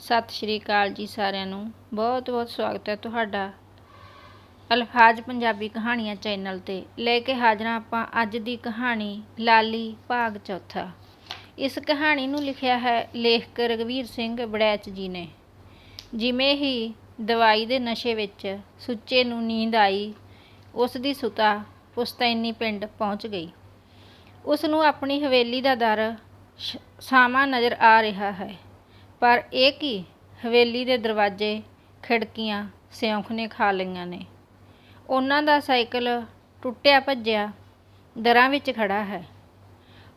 ਸਤਿ ਸ਼੍ਰੀ ਅਕਾਲ ਜੀ ਸਾਰਿਆਂ ਨੂੰ। ਬਹੁਤ ਬਹੁਤ ਸਵਾਗਤ ਹੈ ਤੁਹਾਡਾ ਅਲਫਾਜ਼ ਪੰਜਾਬੀ ਕਹਾਣੀਆਂ ਚੈਨਲ ਤੇ। ਲੈ ਕੇ ਹਾਜ਼ਰਾਂ ਆਪਾਂ ਅੱਜ ਦੀ ਕਹਾਣੀ ਲਾਲੀ ਭਾਗ ਚੌਥਾ। ਇਸ ਕਹਾਣੀ ਨੂੰ ਲਿਖਿਆ ਹੈ ਲੇਖਕ ਰਗਵੀਰ ਸਿੰਘ ਬੜੈਚ ਜੀ ਨੇ। ਜਿਵੇਂ ਹੀ ਦਵਾਈ ਦੇ ਨਸ਼ੇ ਵਿੱਚ ਸੁੱਚੇ ਨੂੰ ਨੀਂਦ ਆਈ, ਉਸ ਦੀ ਸੁਤਾ ਪੁਸਤੈਨੀ ਪਿੰਡ ਪਹੁੰਚ ਗਈ। ਉਸ ਨੂੰ ਆਪਣੀ ਹਵੇਲੀ ਦਾ ਦਰ ਸ਼ਾਮਾ ਨਜ਼ਰ ਆ ਰਿਹਾ ਹੈ। ਪਰ ਇਹ ਕੀ? ਹਵੇਲੀ ਦੇ ਦਰਵਾਜ਼ੇ, ਖਿੜਕੀਆਂ ਸਿਉਂਖ ਨੇ ਖਾ ਲਈਆਂ ਨੇ। ਉਹਨਾਂ ਦਾ ਸਾਈਕਲ ਟੁੱਟਿਆ ਭੱਜਿਆ, ਦਰਾਂ ਵਿੱਚ ਖੜਾ ਹੈ।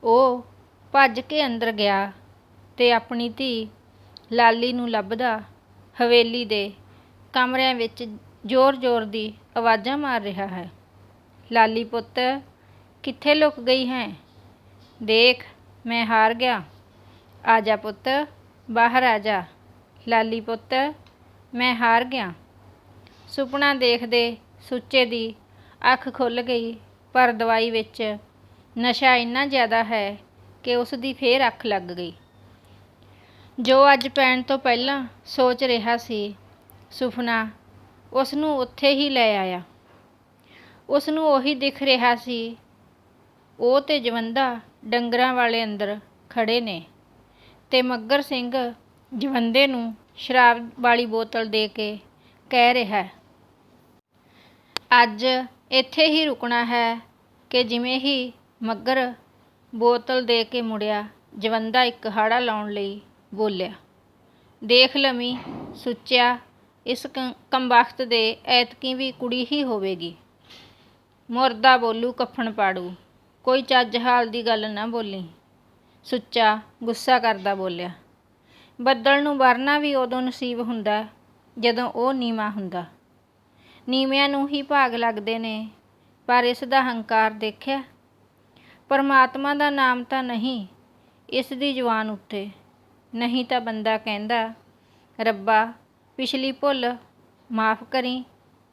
ਉਹ ਭੱਜ ਕੇ ਅੰਦਰ ਗਿਆ ਤੇ ਆਪਣੀ ਧੀ ਲਾਲੀ ਨੂੰ ਲੱਭਦਾ ਹਵੇਲੀ ਦੇ ਕਮਰਿਆਂ ਵਿੱਚ ਜ਼ੋਰ-ਜ਼ੋਰ ਦੀ ਆਵਾਜ਼ਾਂ ਮਾਰ ਰਿਹਾ ਹੈ। ਲਾਲੀ ਪੁੱਤ, ਕਿੱਥੇ ਲੁਕ ਗਈ ਹੈ? ਦੇਖ, ਮੈਂ ਹਾਰ ਗਿਆ। ਆ ਜਾ ਪੁੱਤ। ਬਾਹਰ ਆ ਜਾ ਲਾਲੀ ਪੁੱਤ, ਮੈਂ ਹਾਰ ਗਿਆ। ਸੁਪਨਾ ਦੇਖਦੇ ਸੁੱਚੇ ਦੀ ਅੱਖ ਖੁੱਲ ਗਈ, ਪਰ ਦਵਾਈ ਵਿੱਚ ਨਸ਼ਾ ਇੰਨਾ ਜ਼ਿਆਦਾ ਹੈ ਕਿ ਉਸ ਦੀ ਫੇਰ ਅੱਖ ਲੱਗ ਗਈ। ਜੋ ਅੱਜ ਪੈਣ ਤੋਂ ਪਹਿਲਾਂ ਸੋਚ ਰਿਹਾ ਸੀ, ਸੁਪਨਾ ਉਸ ਨੂੰ ਉੱਥੇ ਹੀ ਲੈ ਆਇਆ। ਉਸ ਨੂੰ ਉਹੀ ਦਿਖ ਰਿਹਾ ਸੀ, ਉਹ ਤੇ ਜਵੰਦਾ ਡੰਗਰਾਂ ਵਾਲੇ ਅੰਦਰ ਖੜੇ ਨੇ। ਤੇ ਮੱਗਰ ਸਿੰਘ ਜਵੰਦੇ ਨੂੰ ਸ਼ਰਾਬ ਵਾਲੀ ਬੋਤਲ ਦੇ ਕੇ ਕਹਿ ਰਿਹਾ ਅੱਜ ਇੱਥੇ ਹੀ ਰੁਕਣਾ ਹੈ ਕਿ ਜਿਵੇਂ ਹੀ ਮੱਗਰ ਬੋਤਲ ਦੇ ਕੇ ਮੁੜਿਆ, ਜਵੰਦਾ ਇੱਕ ਹਾੜਾ ਲਾਉਣ ਲਈ ਬੋਲਿਆ। ਦੇਖ ਲਵੀਂ, ਸੁੱਚਿਆ, ਇਸ ਕ- ਕੰਬਖਤ ਦੇ ਐਤਕੀ ਵੀ ਕੁੜੀ ਹੀ ਹੋਵੇਗੀ। ਮੁਰਦਾ ਬੋਲੂ, ਕਫਣ ਪਾੜੂ। ਕੋਈ ਚੱਜ ਹਾਲ ਦੀ ਗੱਲ ਨਾ ਬੋਲੀ। ਸੁੱਚਾ, ਗੁੱਸਾ ਕਰਦਾ ਬੋਲਿਆ। ਬੱਦਲ ਨੂੰ ਵਰਨਾ ਵੀ ਉਦੋਂ ਨਸੀਬ ਹੁੰਦਾ, ਜਦੋਂ ਉਹ ਨੀਵਾਂ ਹੁੰਦਾ। ਨੀਵਿਆਂ ਨੂੰ ਹੀ ਭਾਗ ਲੱਗਦੇ ਨੇ, ਪਰ ਇਸ ਦਾ ਹੰਕਾਰ ਦੇਖਿਆ। ਪਰਮਾਤਮਾ ਦਾ ਨਾਮ ਤਾਂ ਨਹੀਂ, ਇਸ ਦੀ ਜਵਾਨ ਉੱਤੇ। ਨਹੀਂ ਤਾਂ ਬੰਦਾ ਕਹਿੰਦਾ, ਰੱਬਾ, ਪਿਛਲੀ ਭੁੱਲ ਮਾਫ ਕਰੀ,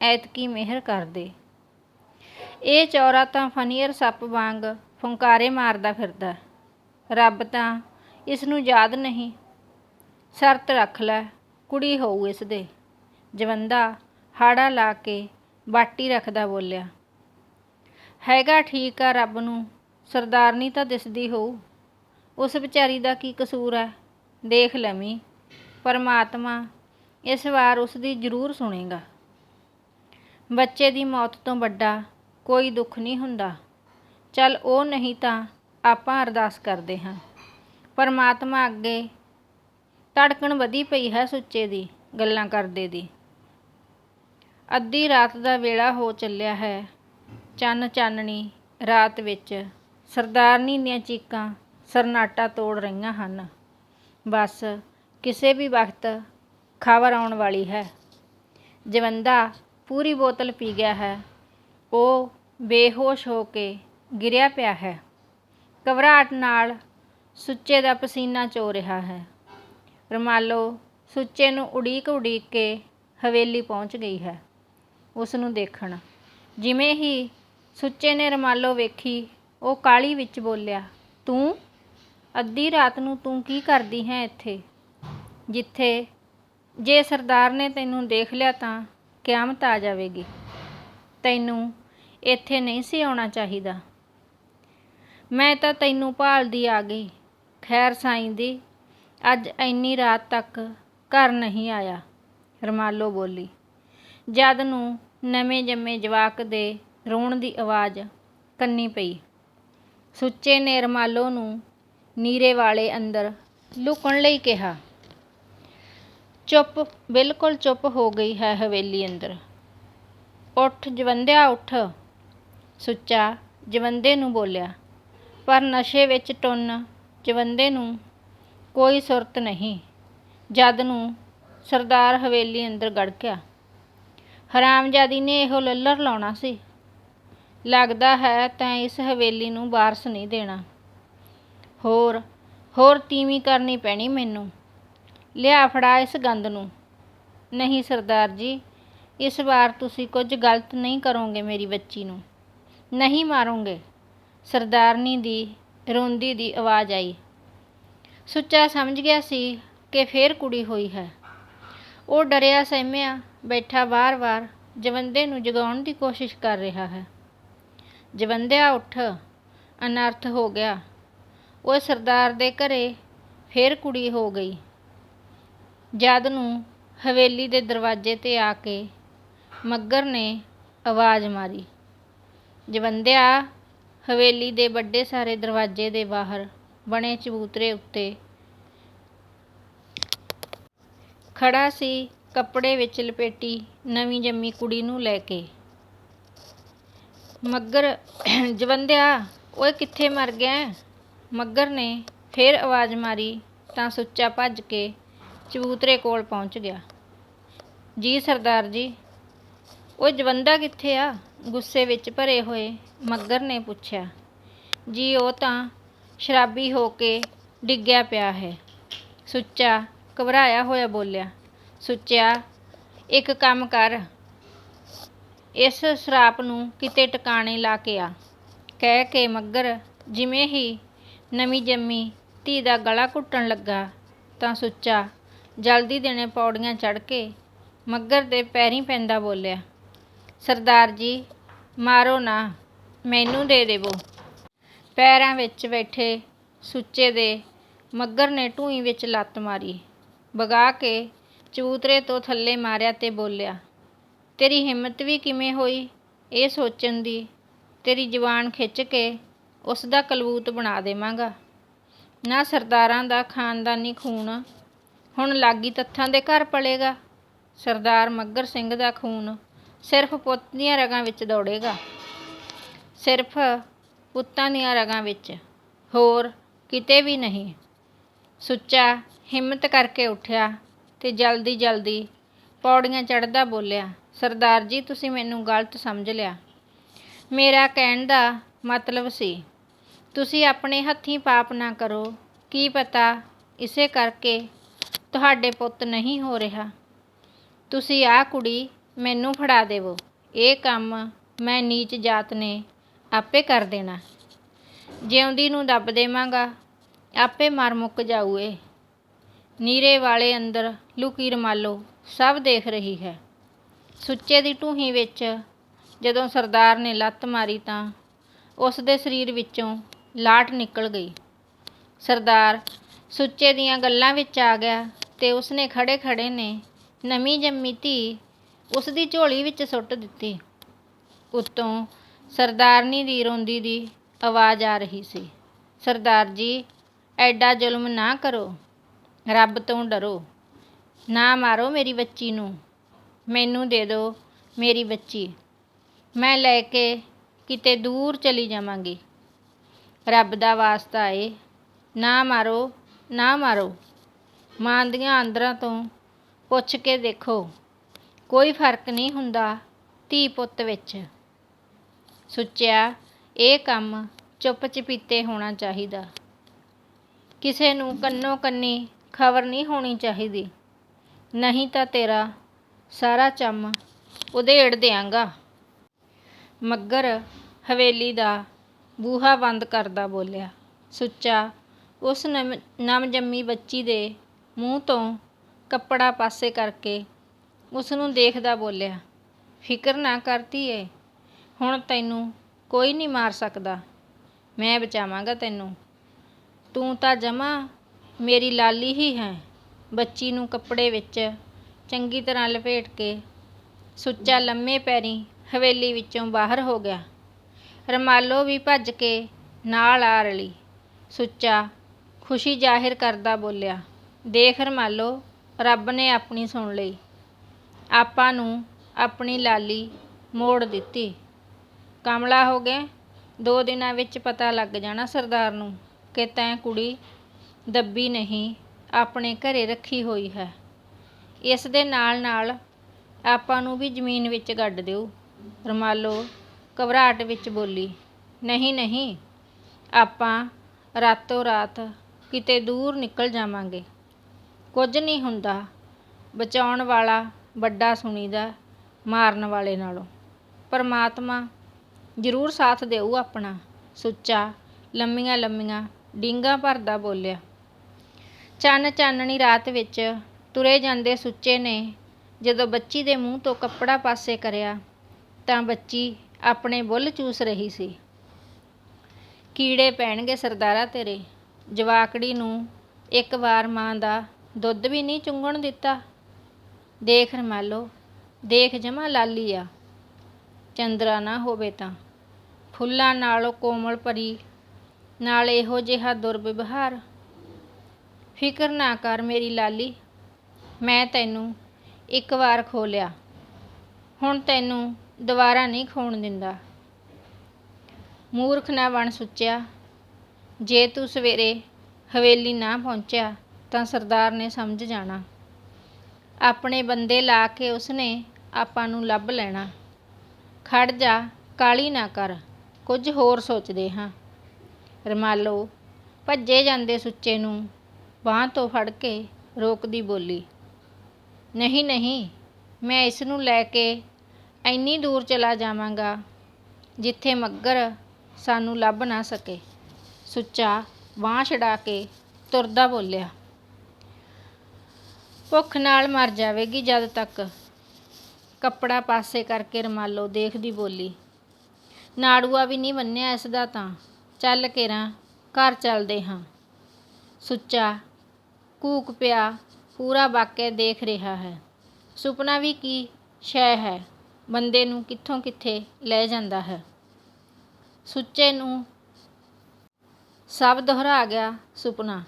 ਐਤਕੀ ਮਿਹਰ ਕਰ ਦੇ। ਇਹ ਚੌਰਾ ਤਾਂ ਫਨੀਅਰ ਸੱਪ ਵਾਂਗ ਫੁੰਕਾਰੇ ਮਾਰਦਾ ਫਿਰਦਾ। ਰੱਬ ਤਾਂ ਇਸ ਨੂੰ ਯਾਦ ਨਹੀਂ। ਸ਼ਰਤ ਰੱਖ ਲੈ, ਕੁੜੀ ਹੋਊ ਇਸ ਦੇ ਜਵੰਦਾ ਹਾੜਾ ਲਾ ਕੇ ਬਾਟੀ ਰੱਖਦਾ ਬੋਲਿਆ। ਹੈਗਾ ਠੀਕ ਆ ਰੱਬ ਨੂੰ ਸਰਦਾਰਨੀ ਤਾਂ ਦਿਸਦੀ ਹੋਊ। ਉਸ ਵਿਚਾਰੀ ਦਾ ਕੀ ਕਸੂਰ ਹੈ ਦੇਖ ਲਵੀਂ। ਪਰਮਾਤਮਾ ਇਸ ਵਾਰ ਉਸ ਦੀ ਜ਼ਰੂਰ ਸੁਣੇਗਾ। ਬੱਚੇ ਦੀ ਮੌਤ ਤੋਂ ਵੱਡਾ ਕੋਈ ਦੁੱਖ ਨਹੀਂ ਹੁੰਦਾ। ਚੱਲ ਉਹ ਨਹੀਂ ਤਾਂ ਆਪਾਂ ਅਰਦਾਸ ਕਰਦੇ ਹਾਂ। ਪਰਮਾਤਮਾ ਅੱਗੇ ਧੜਕਣ ਵਧੀ ਪਈ ਹੈ ਸੁੱਚੇ ਦੀ, ਗੱਲਾਂ ਕਰਦੇ ਦੀ। ਅੱਧੀ ਰਾਤ ਦਾ ਵੇਲਾ ਹੋ ਚੱਲਿਆ ਹੈ। ਚੰਨ ਚਾਨਣੀ ਰਾਤ ਵਿੱਚ ਸਰਦਾਰਨੀ ਦੀਆਂ ਚੀਕਾਂ ਸਰਨਾਟਾ ਤੋੜ ਰਹੀਆਂ ਹਨ। ਬਸ ਕਿਸੇ ਵੀ ਵਕਤ ਖਬਰ ਆਉਣ ਵਾਲੀ ਹੈ। ਜਵੰਦਾ ਪੂਰੀ ਬੋਤਲ ਪੀ ਗਿਆ ਹੈ। ਉਹ ਬੇਹੋਸ਼ ਹੋ ਕੇ ਗਿਰਿਆ ਪਿਆ ਹੈ। ਘਬਰਾਹਟ ਨਾਲ ਸੁੱਚੇ ਦਾ ਪਸੀਨਾ ਚੋ ਰਿਹਾ ਹੈ। ਰਮਾਲੋ ਸੁੱਚੇ ਨੂੰ ਉਡੀਕ ਉਡੀਕ ਕੇ ਹਵੇਲੀ ਪਹੁੰਚ ਗਈ ਹੈ। ਉਸ ਨੂੰ ਦੇਖਣ ਜਿਵੇਂ ਹੀ ਸੁੱਚੇ ਨੇ ਰਮਾਲੋ ਵੇਖੀ, ਉਹ ਕਾਲੀ ਵਿੱਚ ਬੋਲਿਆ, ਤੂੰ? ਅੱਧੀ ਰਾਤ ਨੂੰ ਤੂੰ ਕੀ ਕਰਦੀ ਹੈ ਇੱਥੇ? ਜਿੱਥੇ ਜੇ ਸਰਦਾਰ ਨੇ ਤੈਨੂੰ ਦੇਖ ਲਿਆ ਤਾਂ ਕਿਆਮਤ ਆ ਜਾਵੇਗੀ। ਤੈਨੂੰ ਇੱਥੇ ਨਹੀਂ ਸੀ ਆਉਣਾ ਚਾਹੀਦਾ। ਮੈਂ ਤਾਂ ਤੈਨੂੰ ਭਾਲਦੀ ਆ ਗਈ, ਖੈਰ ਸਾਈਂ ਦੀ। ਅੱਜ ਇੰਨੀ ਰਾਤ ਤੱਕ ਘਰ ਨਹੀਂ ਆਇਆ, ਰਮਾਲੋ ਬੋਲੀ। ਜਦ ਨੂੰ ਨਵੇਂ ਜੰਮੇ ਜਵਾਕ ਦੇ ਰੋਣ ਦੀ ਆਵਾਜ਼ ਕੰਨੀ ਪਈ। ਸੁੱਚੇ ਨੇ ਰਮਾਲੋ ਨੂੰ ਨੀਰੇ ਵਾਲੇ ਅੰਦਰ ਲੁਕਣ ਲਈ ਕਿਹਾ। ਚੁੱਪ, ਬਿਲਕੁਲ ਚੁੱਪ ਹੋ ਗਈ ਹੈ ਹਵੇਲੀ ਅੰਦਰ। ਉੱਠ ਜਵੰਦਿਆ ਉੱਠ। ਸੁੱਚਾ ਜਵੰਦੇ ਨੂੰ ਬੋਲਿਆ ਪਰ ਨਸ਼ੇ ਵਿੱਚ ਟੁੰਨ ਜਵੰਦੇ ਨੂੰ ਕੋਈ ਸੁਰਤ ਨਹੀਂ। ਜਦ ਨੂੰ ਸਰਦਾਰ ਹਵੇਲੀ ਅੰਦਰ ਗੜਕਿਆ ਹਰਾਮਜ਼ਾਦੀ ਨੇ ਇਹੋ ਲੱਲਰ ਲਾਉਣਾ ਸੀ। ਲੱਗਦਾ ਹੈ ਤਾਂ ਇਸ ਹਵੇਲੀ ਨੂੰ ਵਾਰਸ ਨਹੀਂ ਦੇਣਾ। ਹੋਰ ਹੋਰ ਤੀਵੀਂ ਕਰਨੀ ਪੈਣੀ ਮੈਨੂੰ। ਲਿਆ ਫੜਾ ਇਸ ਗੰਦ ਨੂੰ। ਨਹੀਂ ਸਰਦਾਰ ਜੀ, ਇਸ ਵਾਰ ਤੁਸੀਂ ਕੁਝ ਗਲਤ ਨਹੀਂ ਕਰੋਗੇ ਮੇਰੀ ਬੱਚੀ ਨੂੰ। ਨਹੀਂ ਮਾਰੋਗੇ। ਸਰਦਾਰਨੀ ਦੀ, ਰੋਂਦੀ ਦੀ ਆਵਾਜ਼ ਆਈ। ਸੁੱਚਾ ਸਮਝ ਗਿਆ ਸੀ ਕਿ ਫੇਰ ਕੁੜੀ ਹੋਈ ਹੈ। ਉਹ ਡਰਿਆ ਸਹਿਮਿਆ ਬੈਠਾ ਵਾਰ-ਵਾਰ, ਜਵੰਦੇ ਨੂੰ ਜਗਾਉਣ ਦੀ ਕੋਸ਼ਿਸ਼ ਕਰ ਰਿਹਾ ਹੈ। ਜਵੰਦਿਆ ਉੱਠ, ਅਨਰਥ ਹੋ ਗਿਆ। ਉਹ ਸਰਦਾਰ ਦੇ ਘਰੇ ਫੇਰ ਕੁੜੀ ਹੋ ਗਈ। ਜਦ ਨੂੰ ਹਵੇਲੀ ਦੇ ਦਰਵਾਜ਼ੇ ਤੇ ਆ ਕੇ ਮੱਗਰ ਨੇ ਆਵਾਜ਼ ਮਾਰੀ। ਜਵੰਦਿਆ ਹਵੇਲੀ ਦੇ ਵੱਡੇ ਸਾਰੇ ਦਰਵਾਜ਼ੇ ਦੇ ਬਾਹਰ ਬਣੇ ਚਬੂਤਰੇ ਉੱਤੇ ਖੜਾ ਸੀ ਕੱਪੜੇ ਵਿੱਚ ਲਪੇਟੀ ਨਵੀਂ ਜੰਮੀ ਕੁੜੀ ਨੂੰ ਲੈ ਕੇ। ਮੱਗਰ ਜਵੰਦਿਆ ਓਏ ਕਿੱਥੇ ਮਰ ਗਿਆ? ਹੈ? ਮੱਗਰ ਨੇ ਫੇਰ ਆਵਾਜ਼ ਮਾਰੀ ਤਾਂ ਸੁੱਚਾ ਭੱਜ ਕੇ ਚਬੂਤਰੇ ਕੋਲ ਪਹੁੰਚ ਗਿਆ। ਜੀ ਸਰਦਾਰ ਜੀ, ਓਏ ਜਵੰਦਾ ਕਿੱਥੇ ਆ? ਗੁੱਸੇ ਵਿੱਚ ਭਰੇ ਹੋਏ ਮੱਗਰ ਨੇ ਪੁੱਛਿਆ, ਜੀ, ਉਹ ਤਾਂ ਸ਼ਰਾਬੀ ਹੋ ਕੇ ਡਿੱਗਿਆ ਪਿਆ ਹੈ। ਸੁੱਚਾ ਘਬਰਾਇਆ ਹੋਇਆ ਬੋਲਿਆ, ਸੁੱਚਿਆ, ਇੱਕ ਕੰਮ ਕਰ। ਇਸ ਸਰਾਪ ਨੂੰ ਕਿਤੇ ਟਿਕਾਣੇ ਲਾ ਕੇ ਆ। ਕਹਿ ਕੇ ਮੱਗਰ ਜਿਵੇਂ ਹੀ ਨਵੀਂ ਜੰਮੀ ਧੀ ਦਾ ਗਲਾ ਘੁੱਟਣ ਲੱਗਾ ਤਾਂ ਸੁੱਚਾ ਜਲਦੀ ਦੇਣੇ ਪੌੜੀਆਂ ਚੜ੍ਹ ਕੇ ਮੱਗਰ ਦੇ ਪੈਰੀਂ ਪੈਂਦਾ ਬੋਲਿਆ ਸਰਦਾਰ ਜੀ, ਮਾਰੋ ਨਾ, ਮੈਨੂੰ ਦੇ ਦੇਵੋ। ਪੈਰਾਂ ਵਿੱਚ ਬੈਠੇ ਸੁੱਚੇ ਦੇ ਮੱਗਰ ਨੇ ਢੂਈ ਵਿੱਚ ਲੱਤ ਮਾਰੀ। ਵਗਾ ਕੇ ਚਬੂਤਰੇ ਤੋਂ ਥੱਲੇ ਮਾਰਿਆ ਤੇ ਬੋਲਿਆ, ਤੇਰੀ ਹਿੰਮਤ ਵੀ ਕਿਵੇਂ ਹੋਈ ਇਹ ਸੋਚਣ ਦੀ? ਤੇਰੀ ਜਵਾਨ ਖਿੱਚ ਕੇ ਉਸ ਦਾ ਕਲਬੂਤ ਬਣਾ ਦੇਵਾਂਗਾ। ਨਾ ਸਰਦਾਰਾਂ ਦਾ ਖਾਨਦਾਨੀ ਖੂਨ ਹੁਣ ਲਾਗੀ ਤੱਥਾਂ ਦੇ ਘਰ ਪਲੇਗਾ। ਸਰਦਾਰ ਮੱਗਰ ਸਿੰਘ ਦਾ ਖੂਨ ਸਿਰਫ ਪੁੱਤ ਦੀਆਂ ਰਗਾਂ ਵਿੱਚ ਦੌੜੇਗਾ। ਸਿਰਫ ਪੁੱਤਾਂ ਦੀਆਂ ਰਗਾਂ ਵਿੱਚ। ਹੋਰ ਕਿਤੇ ਵੀ ਨਹੀਂ। ਸੁੱਚਾ ਹਿੰਮਤ ਕਰਕੇ ਉੱਠਿਆ ਤੇ ਜਲਦੀ ਜਲਦੀ ਪੌੜੀਆਂ ਚੜ੍ਹਦਾ ਬੋਲਿਆ, ਸਰਦਾਰ ਜੀ, ਤੁਸੀਂ ਮੈਨੂੰ ਗਲਤ ਸਮਝ ਲਿਆ। ਮੇਰਾ ਕਹਿਣ ਦਾ ਮਤਲਬ ਸੀ, ਤੁਸੀਂ ਆਪਣੇ ਹੱਥੀਂ ਪਾਪ ਨਾ ਕਰੋ। ਕੀ ਪਤਾ ਇਸੇ ਕਰਕੇ ਤੁਹਾਡੇ ਪੁੱਤ ਨਹੀਂ ਹੋ ਰਿਹਾ। ਤੁਸੀਂ ਆਹ ਕੁੜੀ ਮੈਨੂੰ ਫੜਾ ਦੇਵੋ। ਇਹ ਕੰਮ ਮੈਂ ਨੀਚ ਜਾਤ ਨੇ ਆਪੇ ਕਰ ਦੇਣਾ। ਜਿਉਂਦੀ ਨੂੰ ਦੱਬ ਦੇਵਾਂਗਾ, ਆਪੇ ਮਰ ਮੁੱਕ ਜਾਊ ਇਹ ਨੀਰੇ ਵਾਲੇ ਅੰਦਰ ਲੁਕੀ ਰਮਾਲੋ ਸਭ ਦੇਖ ਰਹੀ ਹੈ। ਸੁੱਚੇ ਦੀ ਢੂਹੀ ਵਿੱਚ ਜਦੋਂ ਸਰਦਾਰ ਨੇ ਲੱਤ ਮਾਰੀ ਤਾਂ ਉਸ ਦੇ ਸਰੀਰ ਵਿੱਚੋਂ ਲਾਟ ਨਿਕਲ ਗਈ। ਸਰਦਾਰ ਸੁੱਚੇ ਦੀਆਂ ਗੱਲਾਂ ਵਿੱਚ ਆ ਗਿਆ ਤੇ ਉਸਨੇ ਖੜੇ ਖੜੇ ਨੇ ਨਵੀਂ ਜੰਮੀ ਧੀ ਉਸ ਦੀ ਝੋਲੀ ਵਿੱਚ ਸੁੱਟ ਦਿੱਤੀ। ਉੱਤੋਂ ਸਰਦਾਰਨੀ ਦੀ ਰੋਂਦੀ ਦੀ ਆਵਾਜ਼ ਆ ਰਹੀ ਸੀ। ਸਰਦਾਰ ਜੀ, ਐਡਾ ਜ਼ੁਲਮ ਨਾ ਕਰੋ। ਰੱਬ ਤੋਂ ਡਰੋ। ਨਾ ਮਾਰੋ ਮੇਰੀ ਬੱਚੀ ਨੂੰ। ਮੈਨੂੰ ਦੇ ਦਿਓ ਮੇਰੀ ਬੱਚੀ। ਮੈਂ ਲੈ ਕੇ ਕਿਤੇ ਦੂਰ ਚਲੀ ਜਾਵਾਂਗੀ। ਰੱਬ ਦਾ ਵਾਸਤਾ ਏ। ਨਾ ਮਾਰੋ ਨਾ ਮਾਰੋ। ਮਾਂ ਦੀਆਂ ਅੰਦਰਾਂ ਤੋਂ ਪੁੱਛ ਕੇ ਦੇਖੋ। ਕੋਈ ਫ਼ਰਕ ਨਹੀਂ ਹੁੰਦਾ ਧੀ ਪੁੱਤ ਵਿੱਚ। ਸੁੱਚਿਆ ਇਹ ਕੰਮ ਚੁੱਪ ਚਪੀਤੇ ਹੋਣਾ ਚਾਹੀਦਾ। ਕਿਸੇ ਨੂੰ ਕੰਨੋ ਕੰਨੀ ਖਬਰ ਨਹੀਂ ਹੋਣੀ ਚਾਹੀਦੀ। ਨਹੀਂ ਤਾਂ ਤੇਰਾ ਸਾਰਾ ਚੰਮ ਉਧੇੜ ਦਿਆਂਗਾ। ਮੱਗਰ ਹਵੇਲੀ ਦਾ ਬੂਹਾ ਬੰਦ ਕਰਦਾ ਬੋਲਿਆ। ਸੁੱਚਾ ਉਸ ਨਮ ਨਵ ਜੰਮੀ ਬੱਚੀ ਦੇ ਮੂੰਹ ਤੋਂ ਕੱਪੜਾ ਪਾਸੇ ਕਰਕੇ ਉਸ ਨੂੰ ਦੇਖਦਾ ਬੋਲਿਆ, ਫਿਕਰ ਨਾ ਕਰਤੀ ਏ ਹੁਣ ਤੈਨੂੰ ਕੋਈ ਨਹੀਂ ਮਾਰ ਸਕਦਾ, ਮੈਂ ਬਚਾਵਾਂਗਾ ਤੈਨੂੰ। ਤੂੰ ਤਾਂ ਜਮਾ ਮੇਰੀ ਲਾਲੀ ਹੀ ਹੈ, ਬੱਚੀ ਨੂੰ ਕੱਪੜੇ ਵਿੱਚ ਚੰਗੀ ਤਰ੍ਹਾਂ ਲਪੇਟ ਕੇ ਸੁੱਚਾ ਲੰਮੇ ਪੈਰੀ ਹਵੇਲੀ ਵਿੱਚੋਂ ਬਾਹਰ ਹੋ ਗਿਆ। ਰਮਾਲੋ ਵੀ ਭੱਜ ਕੇ ਨਾਲ ਆ ਰਲੀ। ਸੁੱਚਾ ਖੁਸ਼ੀ ਜ਼ਾਹਿਰ ਕਰਦਾ ਬੋਲਿਆ, ਦੇਖ ਰਮਾਲੋ, ਰੱਬ ਨੇ ਆਪਣੀ ਸੁਣ ਲਈ। ਆਪਾਂ ਨੂੰ ਆਪਣੀ ਲਾਲੀ ਮੋੜ ਦਿੱਤੀ। ਕਮਲਾ ਹੋ ਗਏ। ਦੋ ਦਿਨਾਂ ਵਿੱਚ ਪਤਾ ਲੱਗ ਜਾਣਾ ਸਰਦਾਰ ਨੂੰ ਕਿ ਤੈਂ ਕੁੜੀ ਦੱਬੀ ਨਹੀਂ, ਆਪਣੇ ਘਰੇ ਰੱਖੀ ਹੋਈ ਹੈ। ਇਸ ਦੇ ਨਾਲ ਨਾਲ ਆਪਾਂ ਨੂੰ ਵੀ ਜ਼ਮੀਨ ਵਿੱਚ ਗੱਡ ਦਿਓ। ਰਮਾਲੋ ਘਬਰਾਹਟ ਵਿੱਚ ਬੋਲੀ, ਨਹੀਂ ਨਹੀਂ, ਆਪਾਂ ਰਾਤੋਂ ਰਾਤ ਕਿਤੇ ਦੂਰ ਨਿਕਲ ਜਾਵਾਂਗੇ। ਕੁਝ ਨਹੀਂ ਹੁੰਦਾ। ਬਚਾਉਣ ਵਾਲਾ ਵੱਡਾ ਸੁਣੀਦਾ ਮਾਰਨ ਵਾਲੇ ਨਾਲੋਂ। ਪਰਮਾਤਮਾ ਜ਼ਰੂਰ ਸਾਥ ਦੇਊ ਆਪਣਾ, ਸੁੱਚਾ, ਲੰਮੀਆਂ ਲੰਮੀਆਂ ਡੀਂਗਾਂ ਭਰਦਾ ਬੋਲਿਆ। ਚੰਨ ਚਾਨਣੀ ਰਾਤ ਵਿੱਚ ਤੁਰੇ ਜਾਂਦੇ ਸੁੱਚੇ ਨੇ, ਜਦੋਂ ਬੱਚੀ ਦੇ ਮੂੰਹ ਤੋਂ ਕੱਪੜਾ ਪਾਸੇ ਕਰਿਆ, ਤਾਂ ਬੱਚੀ ਆਪਣੇ ਬੁੱਲ ਚੂਸ ਰਹੀ ਸੀ। ਕੀੜੇ ਪੈਣਗੇ ਸਰਦਾਰਾ ਤੇਰੇ, ਜਵਾਕੜੀ ਨੂੰ ਇੱਕ ਵਾਰ ਮਾਂ ਦਾ ਦੁੱਧ ਵੀ ਨਹੀਂ ਚੁੰਗਣ ਦਿੱਤਾ। ਦੇਖ ਰਮਾਲੋ, ਦੇਖ ਜਮਾ ਲਾਲੀ ਆ। ਚੰਦਰਾ ਨਾ ਹੋਵੇ ਤਾਂ। ਫੁੱਲਾਂ ਨਾਲੋਂ ਕੋਮਲ ਪਰੀ, ਨਾਲ ਇਹੋ ਜਿਹਾ ਦੁਰਵਿਵਹਾਰ। ਫਿਕਰ ਨਾ ਕਰ ਮੇਰੀ ਲਾਲੀ, ਮੈਂ ਤੈਨੂੰ ਇੱਕ ਵਾਰ ਖੋ ਲਿਆ ਹੁਣ ਤੈਨੂੰ ਦੁਬਾਰਾ ਨਹੀਂ ਖੋਣ ਦਿੰਦਾ। ਮੂਰਖ ਨਾ ਬਣ ਸੁੱਚਿਆ। ਜੇ ਤੂੰ ਸਵੇਰੇ ਹਵੇਲੀ ਨਾ ਪਹੁੰਚਿਆ, ਤਾਂ ਸਰਦਾਰ ਨੇ ਸਮਝ ਜਾਣਾ। ਆਪਣੇ ਬੰਦੇ ਲਾ ਕੇ ਉਸਨੇ ਆਪਾਂ ਨੂੰ ਲੱਭ ਲੈਣਾ। ਖੜ ਜਾ ਕਾਲੀ ਨਾ ਕਰ, ਕੁਝ ਹੋਰ ਸੋਚਦੇ ਹਾਂ। ਰਮਾਲੋ, ਭੱਜੇ ਜਾਂਦੇ ਸੁੱਚੇ ਨੂੰ ਬਾਂਹ ਤੋਂ ਫੜ ਕੇ ਰੋਕਦੀ ਬੋਲੀ, ਨਹੀਂ ਨਹੀਂ, ਮੈਂ ਇਸ ਨੂੰ ਲੈ ਕੇ ਇੰਨੀ ਦੂਰ ਚਲਾ ਜਾਵਾਂਗਾ ਜਿੱਥੇ ਮੱਗਰ ਸਾਨੂੰ ਲੱਭ ਨਾ ਸਕੇ। ਸੁੱਚਾ ਬਾਂਹ ਛਡਾ ਕੇ ਤੁਰਦਾ ਬੋਲਿਆ। ਭੁੱਖ ਨਾਲ ਮਰ ਜਾਵੇਗੀ ਜਦ ਤੱਕ ਕੱਪੜਾ ਪਾਸੇ ਕਰਕੇ ਰਮਾਲੋ ਦੇਖਦੀ ਬੋਲੀ। ਨਾੜੂਆ ਵੀ ਨਹੀਂ ਬੰਨਿਆ ਇਸ ਦਾ ਤਾਂ। ਚੱਲ ਕੇਰਾਂ ਘਰ ਚੱਲਦੇ ਹਾਂ। ਸੁੱਚਾ, ਕੂਕ ਪਿਆ, ਪੂਰਾ ਵਾਕਿਆ ਦੇਖ ਰਿਹਾ ਹੈ। ਸੁਪਨਾ ਵੀ ਕੀ ਸ਼ੈ ਹੈ, ਬੰਦੇ ਨੂੰ ਕਿੱਥੋਂ ਕਿੱਥੇ ਲੈ ਜਾਂਦਾ ਹੈ। ਸੁੱਚੇ ਨੂੰ ਸਭ ਦੁਹਰਾ ਗਿਆ ਸੁਪਨਾ।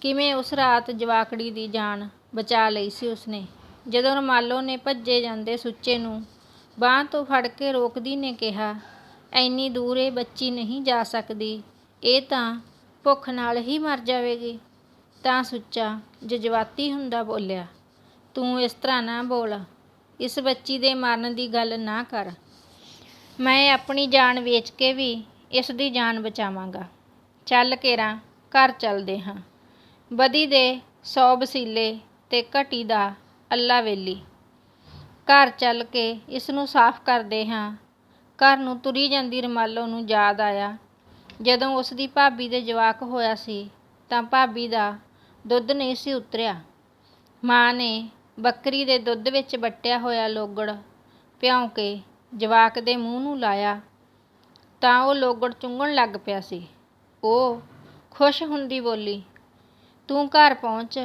ਕਿਵੇਂ ਉਸ ਰਾਤ ਜਵਾਕੜੀ ਦੀ ਜਾਨ ਬਚਾ ਲਈ ਸੀ ਉਸਨੇ। ਜਦੋਂ ਰਮਾਲੋ ਨੇ ਭੱਜੇ ਜਾਂਦੇ ਸੁੱਚੇ ਨੂੰ, ਬਾਂਹ ਤੋਂ ਫੜ ਕੇ ਰੋਕਦੀ ਨੇ ਕਿਹਾ, ਐਨੀ ਦੂਰ ਇਹ ਬੱਚੀ ਨਹੀਂ ਜਾ ਸਕਦੀ। ਇਹ ਤਾਂ ਭੁੱਖ ਨਾਲ ਹੀ ਮਰ ਜਾਵੇਗੀ। ਤਾਂ ਸੁੱਚਾ ਜਜ਼ਬਾਤੀ ਹੁੰਦਾ ਬੋਲਿਆ, ਤੂੰ ਇਸ ਤਰ੍ਹਾਂ ਨਾ ਬੋਲ। ਇਸ ਬੱਚੀ ਦੇ ਮਰਨ ਦੀ ਗੱਲ ਨਾ ਕਰ। ਮੈਂ ਆਪਣੀ ਜਾਨ ਵੇਚ ਕੇ ਵੀ ਇਸ ਦੀ ਜਾਨ ਬਚਾਵਾਂਗਾ। ਚੱਲ ਕੇਰਾਂ, ਘਰ ਚੱਲਦੇ ਹਾਂ। ਬਦੀ ਦੇ ਸੌ ਵਸੀਲੇ ਤੇ ਘਟੀ ਦਾ ਅੱਲਾ ਵੇਲੀ। ਘਰ ਚੱਲ ਕੇ ਇਸ ਨੂੰ ਸਾਫ਼ ਕਰਦੇ ਹਾਂ। ਘਰ ਨੂੰ ਤੁਰੀ ਜਾਂਦੀ ਰਮਾਲੋ ਨੂੰ ਯਾਦ ਆਇਆ। ਜਦੋਂ ਉਸ ਦੀ ਭਾਬੀ ਦੇ ਜਵਾਕ ਹੋਇਆ ਸੀ, ਤਾਂ ਭਾਬੀ ਦਾ ਦੁੱਧ ਨਹੀਂ ਸੀ ਉਤਰਿਆ। ਮਾਂ ਨੇ ਬੱਕਰੀ ਦੇ ਦੁੱਧ ਵਿੱਚ ਵੱਟਿਆ ਹੋਇਆ ਲੋਗੜ ਭਿਉਂ ਕੇ ਜਵਾਕ ਦੇ ਮੂੰਹ ਨੂੰ ਲਾਇਆ, ਤਾਂ ਉਹ ਲੋਗੜ ਚੁੰਗਣ ਲੱਗ ਪਿਆ ਸੀ। ਉਹ ਖੁਸ਼ ਹੁੰਦੀ ਬੋਲੀ, ਤੂੰ ਘਰ ਪਹੁੰਚ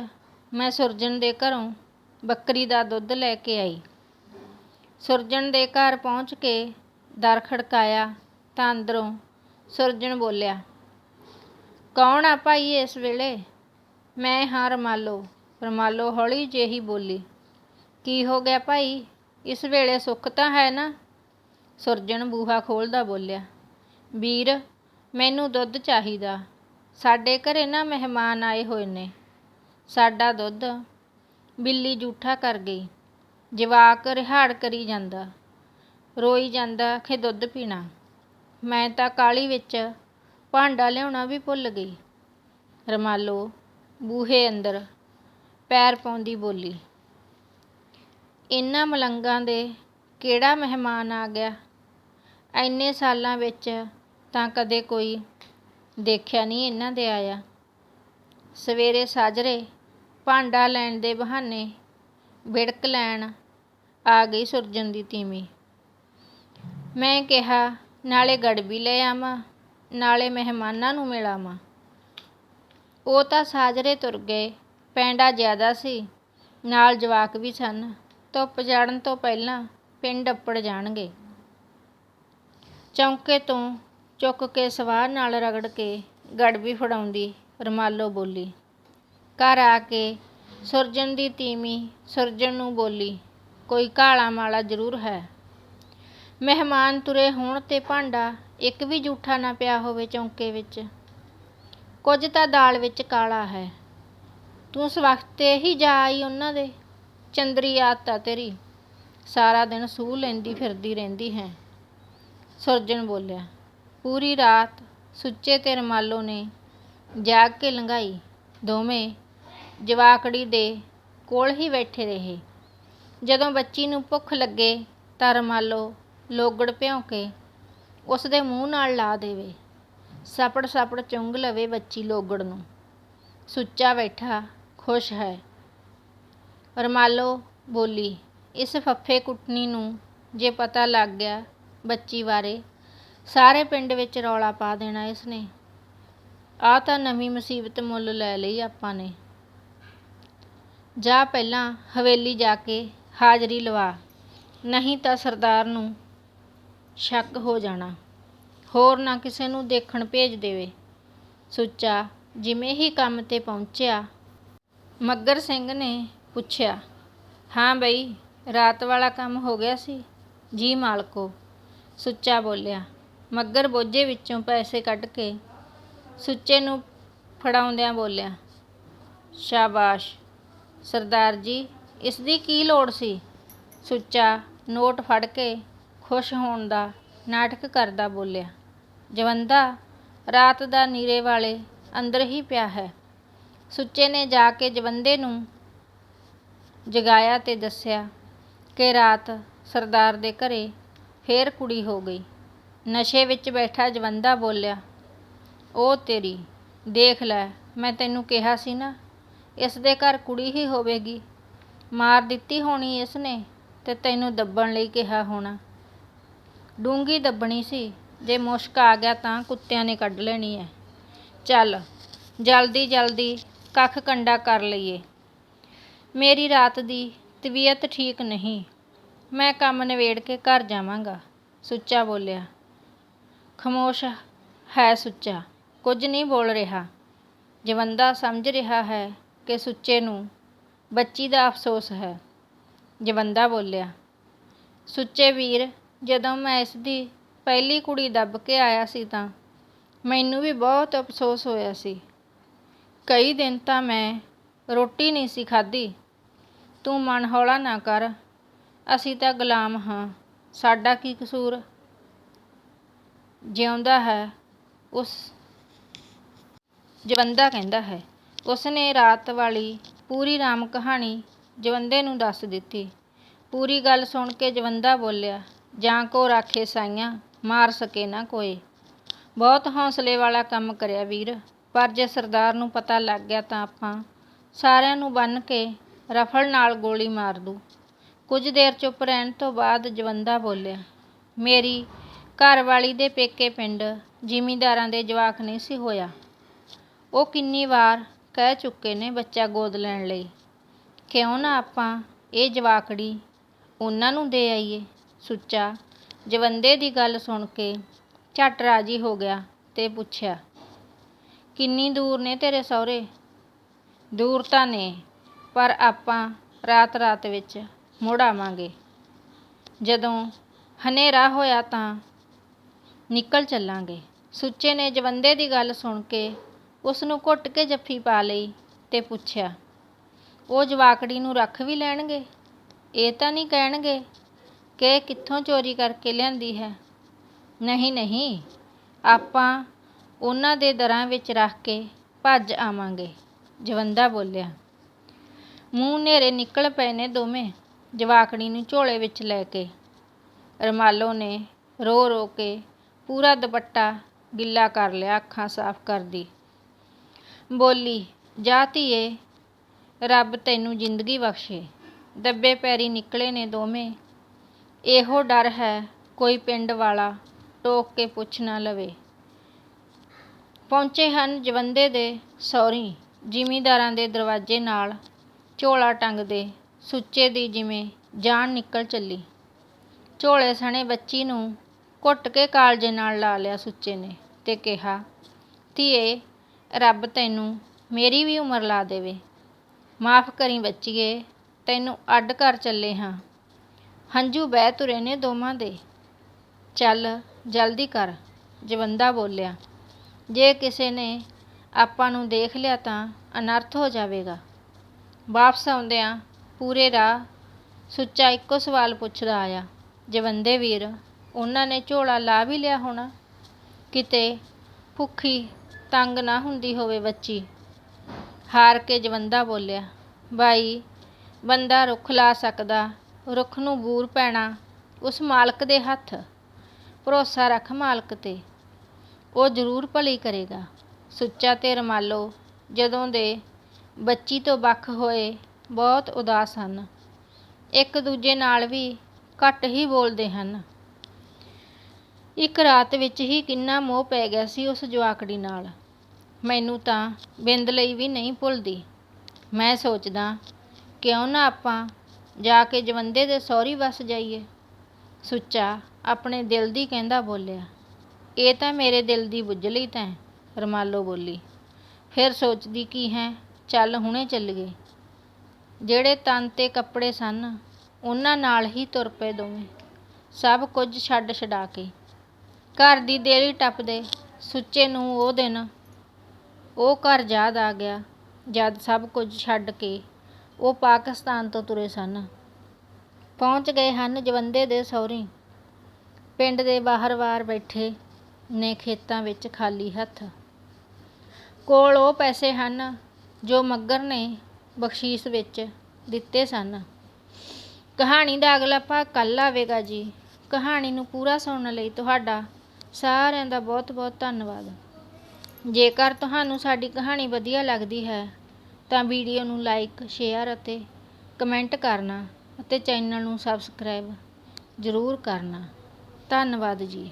ਮੈਂ ਸੁਰਜਣ ਦੇ ਘਰੋਂ ਬੱਕਰੀ ਦਾ ਦੁੱਧ ਲੈ ਕੇ ਆਈ। ਸੁਰਜਣ ਦੇ ਘਰ ਪਹੁੰਚ ਕੇ ਦਰ ਖੜਕਾਇਆ ਤਾਂ ਅੰਦਰੋਂ ਸੁਰਜਣ ਬੋਲਿਆ, ਕੌਣ ਆ ਭਾਈ ਇਸ ਵੇਲੇ? ਮੈਂ ਹਾਂ ਰਮਾਲੋ ਰਮਾਲੋ ਹੌਲੀ ਜਿਹੀ ਬੋਲੀ, ਕੀ ਹੋ ਗਿਆ ਭਾਈ? ਇਸ ਵੇਲੇ ਸੁੱਖ ਤਾਂ ਹੈ ਨਾ? ਸੁਰਜਣ ਬੂਹਾ ਖੋਲਦਾ ਬੋਲਿਆ, ਵੀਰ, ਮੈਨੂੰ ਦੁੱਧ ਚਾਹੀਦਾ। ਸਾਡੇ ਘਰੇ ਨਾ ਮਹਿਮਾਨ ਆਏ ਹੋਏ ਨੇ। ਸਾਡਾ ਦੁੱਧ ਬਿੱਲੀ ਜੂਠਾ ਕਰ ਗਈ। ਜਵਾਕ ਰਿਹਾੜ ਕਰੀ ਜਾਂਦਾ। ਰੋਈ ਜਾਂਦਾ ਕਿ ਦੁੱਧ ਪੀਣਾ। ਮੈਂ ਤਾਂ ਕਾਲੀ ਵਿੱਚ ਭਾਂਡਾ ਲਿਆਉਣਾ ਵੀ ਭੁੱਲ ਗਈ। ਰਮਾਲੋ ਬੂਹੇ ਅੰਦਰ ਪੈਰ ਪਾਉਂਦੀ ਬੋਲੀ ਇਹਨਾਂ ਮਲੰਗਾਂ ਦੇ ਕਿਹੜਾ ਮਹਿਮਾਨ ਆ ਗਿਆ? ਐਨੇ ਸਾਲਾਂ ਵਿੱਚ ਤਾਂ ਕਦੇ ਕੋਈ ਦੇਖਿਆ ਨਹੀਂ ਇਹਨਾਂ ਦੇ ਆਇਆ। ਸਵੇਰੇ ਸਾਜਰੇ ਭਾਂਡਾ ਲੈਣ ਦੇ ਬਹਾਨੇ ਵਿੜਕ ਲੈਣ ਆ ਗਈ ਸੁਰਜਣ ਦੀ ਤੀਵੀਂ। ਮੈਂ ਕਿਹਾ, ਨਾਲੇ ਗੜਬੀ ਲੈ ਆਵਾਂ, ਨਾਲੇ ਮਹਿਮਾਨਾਂ ਨੂੰ ਮਿਲਾਵਾਂ। ਉਹ ਤਾਂ ਸਾਜਰੇ ਤੁਰ ਗਏ, ਪੈਂਡਾ ਜ਼ਿਆਦਾ ਸੀ, ਨਾਲ ਜਵਾਕ ਵੀ ਸਨ, ਧੁੱਪ ਚੜ੍ਹਨ ਤੋਂ ਪਹਿਲਾਂ ਪਿੰਡ ਅੱਪੜ ਜਾਣਗੇ। ਚੌਂਕੇ ਤੋਂ ਚੁੱਕ ਕੇ ਸਵਾਹ ਨਾਲ ਰਗੜ ਕੇ ਗੜਬੀ ਫੜਾਉਂਦੀ ਰਮਾਲੋ ਬੋਲੀ। ਘਰ ਆ ਕੇ ਸੁਰਜਣ ਦੀ ਤੀਵੀਂ ਸੁਰਜਣ ਨੂੰ ਬੋਲੀ, ਕੋਈ ਕਾਲਾ ਮਾਲਾ ਜ਼ਰੂਰ ਹੈ। ਮਹਿਮਾਨ ਤੁਰੇ ਹੋਣ ਤੇ ਭਾਂਡਾ ਇੱਕ ਵੀ ਜੂਠਾ ਨਾ ਪਿਆ ਹੋਵੇ ਚੌਂਕੇ ਵਿੱਚ। ਕੁਝ ਤਾਂ ਦਾਲ ਵਿੱਚ ਕਾਲਾ ਹੈ। ਤੂੰ ਉਸ ਤੇ ਹੀ ਜਾ ਆਈ ਉਹਨਾਂ ਦੇ। ਚੰਦਰੀ ਆਦਤ ਆ ਤੇਰੀ। ਸਾਰਾ ਦਿਨ ਸੂਹ ਲੈਂਦੀ ਫਿਰਦੀ ਰਹਿੰਦੀ ਹੈ। ਸੁਰਜਣ ਬੋਲਿਆ, ਪੂਰੀ ਰਾਤ ਸੁੱਚੇ ਤੇ ਰਮਾਲੋ ਨੇ ਜਾਗ ਕੇ ਲੰਘਾਈ। ਦੋਵੇਂ ਜਵਾਕੜੀ ਦੇ ਕੋਲ ਹੀ ਬੈਠੇ ਰਹੇ। ਜਦੋਂ ਬੱਚੀ ਨੂੰ ਭੁੱਖ ਲੱਗੇ ਤਾਂ ਰਮਾਲੋ ਲੋਗੜ ਭਿਉਂ ਕੇ ਉਸ ਦੇ ਮੂੰਹ ਨਾਲ ਲਾ ਦੇਵੇ। ਸਪੜ ਸਪੜ ਚੁੰਗ ਲਵੇ ਬੱਚੀ ਲੋਗੜ ਨੂੰ। ਸੁੱਚਾ ਬੈਠਾ ਖੁਸ਼ ਹੈ। ਰਮਾਲੋ ਬੋਲੀ, ਇਸ ਫੱਫੇ ਕੁੱਟਣੀ ਨੂੰ ਜੇ ਪਤਾ ਲੱਗ ਗਿਆ ਬੱਚੀ ਬਾਰੇ, ਸਾਰੇ ਪਿੰਡ ਵਿੱਚ ਰੌਲਾ ਪਾ ਦੇਣਾ ਇਸਨੇ। ਆ ਤਾਂ ਨਵੀਂ ਮੁਸੀਬਤ ਮੁੱਲ ਲੈ ਲਈ ਆਪਾਂ ਨੇ। ਜਾ ਪਹਿਲਾਂ ਹਵੇਲੀ ਜਾ ਕੇ ਹਾਜ਼ਰੀ ਲਵਾ, ਨਹੀਂ ਤਾਂ ਸਰਦਾਰ ਨੂੰ ਸ਼ੱਕ ਹੋ ਜਾਣਾ। ਹੋਰ ਨਾ ਕਿਸੇ ਨੂੰ ਦੇਖਣ ਭੇਜ ਦੇਵੇ। ਸੁੱਚਾ ਜਿਵੇਂ ਹੀ ਕੰਮ ਤੇ ਪਹੁੰਚਿਆ, ਮੱਗਰ ਸਿੰਘ ਨੇ ਪੁੱਛਿਆ, ਹਾਂ ਬਈ, ਰਾਤ ਵਾਲਾ ਕੰਮ ਹੋ ਗਿਆ ਸੀ? ਜੀ ਮਾਲਕੋ। ਸੁੱਚਾ ਬੋਲਿਆ, ਮੱਗਰ ਬੋਝੇ ਵਿੱਚੋਂ ਪੈਸੇ ਕੱਢ ਕੇ ਸੁੱਚੇ ਨੂੰ ਫੜਾਉਂਦਿਆਂ ਬੋਲਿਆ, ਸ਼ਾਬਾਸ਼। ਸਰਦਾਰ ਜੀ, ਇਸ ਦੀ ਕੀ ਲੋੜ ਸੀ? ਸੁੱਚਾ ਨੋਟ ਫੜ ਕੇ ਖੁਸ਼ ਹੋਣ ਦਾ ਨਾਟਕ ਕਰਦਾ ਬੋਲਿਆ, ਜਵੰਦਾ, ਰਾਤ ਦਾ ਨੀਰੇ ਵਾਲੇ ਅੰਦਰ ਹੀ ਪਿਆ ਹੈ। ਸੁੱਚੇ ਨੇ ਜਾ ਕੇ ਜਵੰਦੇ ਨੂੰ ਜਗਾਇਆ ਤੇ ਦੱਸਿਆ ਕਿ ਰਾਤ ਸਰਦਾਰ ਦੇ ਘਰੇ ਫੇਰ ਕੁੜੀ ਹੋ ਗਈ। ਨਸ਼ੇ ਵਿੱਚ ਬੈਠਾ ਜਵੰਦਾ ਬੋਲਿਆ, ਉਹ ਤੇਰੀ, ਦੇਖ ਲੈ, ਮੈਂ ਤੈਨੂੰ ਕਿਹਾ ਸੀ ਨਾ ਇਸ ਦੇ ਘਰ ਕੁੜੀ ਹੀ ਹੋਵੇਗੀ। ਮਾਰ ਦਿੱਤੀ ਹੋਣੀ ਇਸ ਨੇ ਤੇ ਤੈਨੂੰ ਦੱਬਣ ਲਈ ਕਿਹਾ ਹੋਣਾ। ਡੂੰਗੀ ਦੱਬਣੀ ਸੀ। ਜੇ ਮੁਸ਼ਕ ਆ ਗਿਆ ਤਾਂ ਕੁੱਤਿਆਂ ਨੇ ਕੱਢ ਲੈਣੀ ਹੈ ਚੱਲ, ਜਲਦੀ ਜਲਦੀ ਕੱਖ ਕੰਡਾ ਕਰ ਲਈਏ। ਮੇਰੀ ਰਾਤ ਦੀ ਤਬੀਅਤ ਠੀਕ ਨਹੀਂ। ਮੈਂ ਕੰਮ ਨਿਬੇੜ ਕੇ ਘਰ ਜਾਵਾਂਗਾ, ਸੁੱਚਾ ਬੋਲਿਆ। ਖਮੋਸ਼ ਹੈ ਸੁੱਚਾ, ਕੁਝ ਨਹੀਂ ਬੋਲ ਰਿਹਾ। ਜਵੰਦਾ ਸਮਝ ਰਿਹਾ ਹੈ ਕਿ ਸੁੱਚੇ ਨੂੰ, ਬੱਚੀ ਦਾ ਅਫਸੋਸ ਹੈ। ਜਵੰਦਾ ਬੋਲਿਆ, ਸੁੱਚੇ ਵੀਰ, ਜਦੋਂ ਮੈਂ ਇਸ ਦੀ ਪਹਿਲੀ ਕੁੜੀ ਦੱਬ ਕੇ ਆਇਆ ਸੀ ਤਾਂ ਮੈਨੂੰ ਵੀ ਬਹੁਤ ਅਫਸੋਸ ਹੋਇਆ ਸੀ। ਕਈ ਦਿਨ ਤਾਂ ਮੈਂ ਰੋਟੀ ਨਹੀਂ ਸੀ ਖਾਧੀ। ਤੂੰ ਮਨ ਹੌਲਾ ਨਾ ਕਰ, ਅਸੀਂ ਤਾਂ ਗੁਲਾਮ ਹਾਂ, ਸਾਡਾ ਕੀ ਕਸੂਰ? ਜਿਉਂਦਾ ਹੈ ਉਸ ਜਵੰਦਾ ਕਹਿੰਦਾ ਹੈ। ਉਸਨੇ ਰਾਤ ਵਾਲੀ ਪੂਰੀ ਰਾਮ ਕਹਾਣੀ ਜਵੰਦੇ ਨੂੰ ਦੱਸ ਦਿੱਤੀ। ਪੂਰੀ ਗੱਲ ਸੁਣ ਕੇ ਜਵੰਦਾ ਬੋਲਿਆ, ਜਾਂ ਕੋ ਰਾਖੇ ਸਾਈਆਂ, ਮਾਰ ਸਕੇ ਨਾ ਕੋਈ। ਬਹੁਤ ਹੌਸਲੇ ਵਾਲਾ ਕੰਮ ਕਰਿਆ ਵੀਰ, ਪਰ ਜੇ ਸਰਦਾਰ ਨੂੰ ਪਤਾ ਲੱਗ ਗਿਆ ਤਾਂ ਆਪਾਂ ਸਾਰਿਆਂ ਨੂੰ ਬੰਨ੍ਹ ਕੇ ਰਫਲ ਨਾਲ ਗੋਲੀ ਮਾਰ ਦੂ ਕੁਝ ਦੇਰ ਚੁੱਪ ਰਹਿਣ ਤੋਂ ਬਾਅਦ ਜਵੰਦਾ ਬੋਲਿਆ, ਮੇਰੀ ਘਰਵਾਲੀ ਦੇ ਪੇਕੇ ਪਿੰਡ ਜ਼ਿਮੀਂਦਾਰਾਂ ਦੇ ਜਵਾਕ ਨਹੀਂ ਸੀ ਹੋਇਆ। ਉਹ ਕਿੰਨੀ ਵਾਰ ਕਹਿ ਚੁੱਕੇ ਨੇ ਬੱਚਾ ਗੋਦ ਲੈਣ ਲਈ। ਕਿਉਂ ਨਾ ਆਪਾਂ ਇਹ ਜਵਾਕੜੀ ਉਹਨਾਂ ਨੂੰ ਦੇ ਆਈਏ? ਸੁੱਚਾ ਜਵੰਦੇ ਦੀ ਗੱਲ ਸੁਣ ਕੇ ਝੱਟ ਰਾਜੀ ਹੋ ਗਿਆ ਤੇ ਪੁੱਛਿਆ, ਕਿੰਨੀ ਦੂਰ ਨੇ ਤੇਰੇ ਸਹੁਰੇ? ਦੂਰ ਤਾਂ ਨੇ, ਪਰ ਆਪਾਂ ਰਾਤ ਰਾਤ ਵਿੱਚ ਮੁੜ ਆਵਾਂਗੇ। ਜਦੋਂ ਹਨੇਰਾ ਹੋਇਆ ਤਾਂ ਨਿਕਲ ਚੱਲਾਂਗੇ। ਸੁੱਚੇ ਨੇ ਜਵੰਦੇ ਦੀ ਗੱਲ ਸੁਣ ਕੇ ਉਸ ਨੂੰ ਘੁੱਟ ਕੇ ਜੱਫੀ ਪਾ ਲਈ ਤੇ ਪੁੱਛਿਆ, ਉਹ ਜਵਾਕੜੀ ਨੂੰ ਰੱਖ ਵੀ ਲੈਣਗੇ? ਇਹ ਤਾਂ ਨਹੀਂ ਕਹਿਣਗੇ ਕਿ ਕਿੱਥੋਂ ਚੋਰੀ ਕਰਕੇ ਲਿਆਂਦੀ ਹੈ। ਨਹੀਂ ਨਹੀਂ, ਆਪਾਂ ਉਹਨਾਂ ਦੇ ਦਰਾਂ ਵਿੱਚ ਰੱਖ ਕੇ ਭੱਜ ਆਵਾਂਗੇ, ਜਵੰਦਾ ਬੋਲਿਆ। ਮੂੰਹ ਹਨੇਰੇ ਨਿਕਲ ਪਏ ਨੇ ਦੋਵੇਂ ਜਵਾਕੜੀ ਨੂੰ ਝੋਲੇ ਵਿੱਚ ਲੈ ਕੇ। ਰਮਾਲੋ ਨੇ ਰੋ ਰੋ ਕੇ ਪੂਰਾ ਦੁਪੱਟਾ ਗਿੱਲਾ ਕਰ ਲਿਆ, ਅੱਖਾਂ ਸਾਫ਼ ਕਰਦੀ। ਬੋਲੀ, ਜਾ ਧੀਏ, ਰੱਬ ਤੈਨੂੰ ਜ਼ਿੰਦਗੀ ਬਖਸ਼ੇ। ਦੱਬੇ ਪੈਰੀ ਨਿਕਲੇ ਨੇ ਦੋਵੇਂ। ਇਹੋ ਡਰ ਹੈ ਕੋਈ ਪਿੰਡ ਵਾਲਾ ਟੋਕ ਕੇ ਪੁੱਛ ਨਾ ਲਵੇ। ਪਹੁੰਚੇ ਹਨ ਜਵੰਦੇ ਦੇ ਸਹੁਰੀ, ਜ਼ਿਮੀਂਦਾਰਾਂ ਦੇ ਦਰਵਾਜ਼ੇ ਨਾਲ ਝੋਲਾ ਟੰਗਦੇ, ਸੁੱਚੇ ਦੀ ਜਿਵੇਂ ਜਾਨ ਨਿਕਲ ਚੱਲੀ। ਝੋਲੇ ਸਣੇ ਬੱਚੀ ਨੂੰ ਘੁੱਟ ਕੇ ਕਾਲਜੇ ਨਾਲ ਲਾ ਲਿਆ ਸੁੱਚੇ ਨੇ ਤੇ ਕਿਹਾ, ਧੀਏ ਰੱਬ ਤੈਨੂੰ ਮੇਰੀ ਵੀ ਉਮਰ ਲਾ ਦੇਵੇ। ਮਾਫ ਕਰੀ ਬੱਚੀਏ, ਤੈਨੂੰ ਅੱਡ ਕਰ ਚੱਲੇ ਹਾਂ। ਹੰਝੂ ਬਹਿ ਤੁਰੇ ਨੇ ਦੋਵਾਂ ਦੇ। ਚੱਲ, ਜਲਦੀ ਕਰ, ਜਵੰਦਾ ਬੋਲਿਆ। ਜੇ ਕਿਸੇ ਨੇ ਆਪਾਂ ਨੂੰ ਦੇਖ ਲਿਆ ਤਾਂ ਅਨਰਥ ਹੋ ਜਾਵੇਗਾ। ਵਾਪਸ ਆਉਂਦਿਆਂ ਪੂਰੇ ਰਾਹ ਸੁੱਚਾ ਇੱਕੋ ਸਵਾਲ ਪੁੱਛਦਾ ਆਇਆ। ਜਵੰਦੇ ਵੀਰ, ਉਹਨਾਂ ਨੇ ਝੋਲਾ ਲਾ ਵੀ ਲਿਆ ਹੋਣਾ? ਕਿਤੇ ਭੁੱਖੀ ਤੰਗ ਨਾ ਹੁੰਦੀ ਹੋਵੇ ਬੱਚੀ। ਹਾਰ ਕੇ ਜਵੰਦਾ ਬੋਲਿਆ, ਬਾਈ, ਬੰਦਾ ਰੁੱਖ ਲਾ ਸਕਦਾ, ਰੁੱਖ ਨੂੰ ਬੂਰ ਪੈਣਾ ਉਸ ਮਾਲਕ ਦੇ ਹੱਥ। ਭਰੋਸਾ ਰੱਖ ਮਾਲਕ ਤੇ। ਉਹ ਜ਼ਰੂਰ ਭਲੀ ਕਰੇਗਾ। ਸੁੱਚਾ ਤੇ ਰਮਾਲੋ, ਜਦੋਂ ਦੇ ਬੱਚੀ ਤੋਂ ਵੱਖ ਹੋਏ ਬਹੁਤ ਉਦਾਸ ਹਨ। ਇੱਕ ਦੂਜੇ ਨਾਲ ਵੀ ਘੱਟ ਹੀ ਬੋਲਦੇ ਹਨ। ਇੱਕ ਰਾਤ ਵਿੱਚ ਹੀ ਕਿੰਨਾ ਮੋਹ ਪੈ ਗਿਆ ਸੀ ਉਸ ਜਵਾਕੜੀ ਨਾਲ। ਮੈਨੂੰ ਤਾਂ ਬਿੰਦ ਲਈ ਵੀ ਨਹੀਂ ਭੁੱਲਦੀ। ਮੈਂ ਸੋਚਦਾ, ਕਿਉਂ ਨਾ ਆਪਾਂ ਜਾ ਕੇ ਜਵੰਦੇ ਦੇ ਸਹੁਰੀ ਵਸ ਜਾਈਏ। ਸੁੱਚਾ ਆਪਣੇ ਦਿਲ ਦੀ ਕਹਿੰਦਾ ਬੋਲਿਆ, ਇਹ ਤਾਂ ਮੇਰੇ ਦਿਲ ਦੀ ਬੁੱਝ ਲਈ ਤੈਂ, ਰਮਾਲੋ ਬੋਲੀ। ਫਿਰ ਸੋਚਦੀ ਕੀ ਹੈ, ਚੱਲ ਹੁਣੇ ਚੱਲੀਏ। ਜਿਹੜੇ ਤਨ ਤੇ ਕੱਪੜੇ ਸਨ, ਉਹਨਾਂ ਨਾਲ ਹੀ ਤੁਰ ਪਏ ਦੋਵੇਂ। ਸਭ ਕੁਝ ਛੱਡ ਛਡਾ ਕੇ। ਘਰ ਦੀ ਦੇਲੀ ਟੱਪਦੇ ਸੁੱਚੇ ਨੂੰ ਉਹ ਦਿਨ ਉਹ ਘਰ ਯਾਦ ਆ ਗਿਆ, ਜਦ ਸਭ ਕੁਝ ਛੱਡ ਕੇ ਉਹ ਪਾਕਿਸਤਾਨ ਤੋਂ ਤੁਰੇ ਸਨ। ਪਹੁੰਚ ਗਏ ਹਨ ਜਵੰਦੇ ਦੇ ਸਹੁਰੇ। ਪਿੰਡ ਦੇ ਬਾਹਰ ਵਾਰ ਬੈਠੇ ਨੇ ਖੇਤਾਂ ਵਿੱਚ ਖਾਲੀ ਹੱਥ। ਕੋਲ ਉਹ ਪੈਸੇ ਹਨ ਜੋ ਮੱਗਰ ਨੇ ਬਖਸ਼ੀਸ਼ ਵਿੱਚ ਦਿੱਤੇ ਸਨ। ਕਹਾਣੀ ਦਾ ਅਗਲਾ ਭਾਗ ਕੱਲ ਆਵੇਗਾ ਜੀ। ਕਹਾਣੀ ਨੂੰ ਪੂਰਾ ਸੁਣਨ ਲਈ ਤੁਹਾਡਾ ਸਾਰਿਆਂ ਦਾ ਬਹੁਤ-ਬਹੁਤ ਧੰਨਵਾਦ। ਜੇਕਰ ਤੁਹਾਨੂੰ ਸਾਡੀ ਕਹਾਣੀ ਵਧੀਆ ਲੱਗਦੀ ਹੈ, ਤਾਂ ਵੀਡੀਓ ਨੂੰ ਲਾਈਕ ਸ਼ੇਅਰ ਅਤੇ ਕਮੈਂਟ ਕਰਨਾ ਅਤੇ ਚੈਨਲ ਨੂੰ ਸਬਸਕ੍ਰਾਈਬ ਜ਼ਰੂਰ ਕਰਨਾ। ਧੰਨਵਾਦ ਜੀ।